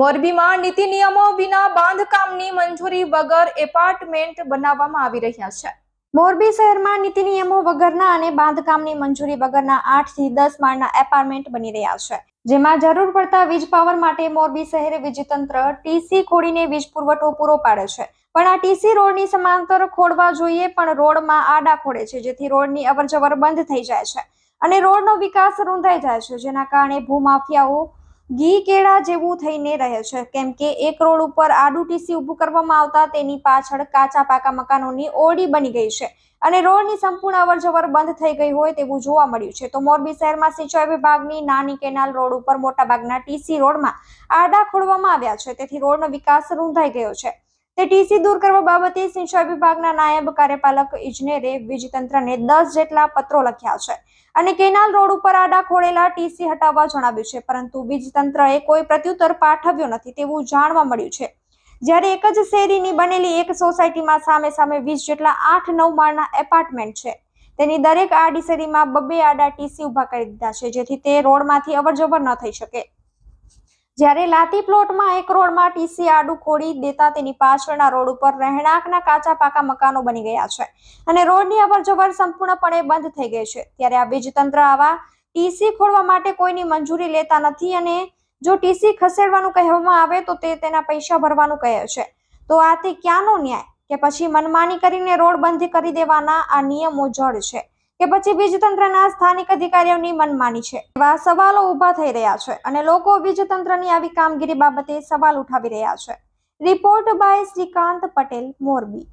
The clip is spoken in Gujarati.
મોરબીમાં નીતિ નિયમો વિના બાંધકામની મંજૂરી વગર એપાર્ટમેન્ટ બનાવવામાં આવી રહ્યા છે. મોરબી શહેરમાં નીતિ નિયમો વગરના અને બાંધકામની મંજૂરી વગરના આઠથી દસ માળના એપાર્ટમેન્ટ બની રહ્યા છે. જેમાં જરૂર પડતા વીજ પાવર માટે મોરબી શહેર વીજતંત્ર ટીસી ખોડીને વીજ પુરવઠો પૂરો પાડે છે. પણ આ ટીસી રોડની સમાંતર ખોડવા જોઈએ, પણ રોડમાં આડા ખોડે છે, જેથી રોડની અવરજવર બંધ થઈ જાય છે. અને રોડનો વિકાસ રૂંધાઈ જાય છે, જેના કારણે ભૂમાફિયાઓ ઘી કેળા જેવું થઈને રહે છે. કેમ કે એક રોડ ઉપર આડું ટીસી ઊભું કરવામાં આવતા તેની પાછળ કાચા પાકા મકાનોની ઓરડી બની ગઈ છે અને રોડની સંપૂર્ણ અવરજવર બંધ થઈ ગઈ હોય તેવું જોવા મળ્યું છે. તો મોરબી શહેરમાં સિંચાઈ વિભાગની નાની કેનાલ રોડ ઉપર મોટાભાગના ટીસી રોડમાં આડા ખોડવામાં આવ્યા છે. તેથી રોડનો વિકાસ રૂંધાઈ ગયો છે. તે ટીસી દૂર કરવા બાબતે સિંચાઈ વિભાગના નાયબ કાર્યપાલક ઇજનેરે વીજતંત્રને દસ જેટલા પત્રો લખ્યા છે. અને કેનાલ રોડ ઉપર આડા ખોળેલા ટીસી હટાવવા જણાવ્યું છે, પરંતુ વીજતંત્રએ કોઈ પ્રત્યુત્તર પાઠવ્યો નથી તેવું જાણવા મળ્યું છે. જ્યારે એક જ શેરીની બનેલી એક સોસાયટીમાં સામે સામે વીસ જેટલા આઠ નવ માળના એપાર્ટમેન્ટ છે. તેની દરેક આડી શેરીમાં બબે આડા ટીસી ઊભા કરી દીધા છે, જેથી તે રોડમાંથી અવરજવર ન થઈ શકે. જ્યારે લાતી પ્લોટમાં એક રોડમાં ટીસી આડું ખોડી દેતા તેની પાછળના રોડ ઉપર રહેણાંકના કાચા પાકા મકાનો બની ગયા છે અને રોડની અવરજવર સંપૂર્ણપણે બંધ થઈ ગઈ છે. ત્યારે આ વીજતંત્ર આવા ટીસી ખોડવા માટે કોઈની મંજૂરી લેતા નથી અને જો ટીસી ખસેડવાનું કહેવામાં આવે તો તે તેના પૈસા ભરવાનું કહે છે. તો આ તે ક્યાંનો ન્યાય? કે પછી મનમાની કરીને રોડ બંધ કરી દેવાના આ નિયમો જડ છે. કે પછી વીજતંત્રના સ્થાનિક અધિકારીઓની મનમાની છે. એવા સવાલો ઊભા થઈ રહ્યા છે અને લોકો વીજતંત્રની આવી કામગીરી બાબતે સવાલ ઉઠાવી રહ્યા છે. Report by Shrikant Patel, Morbi.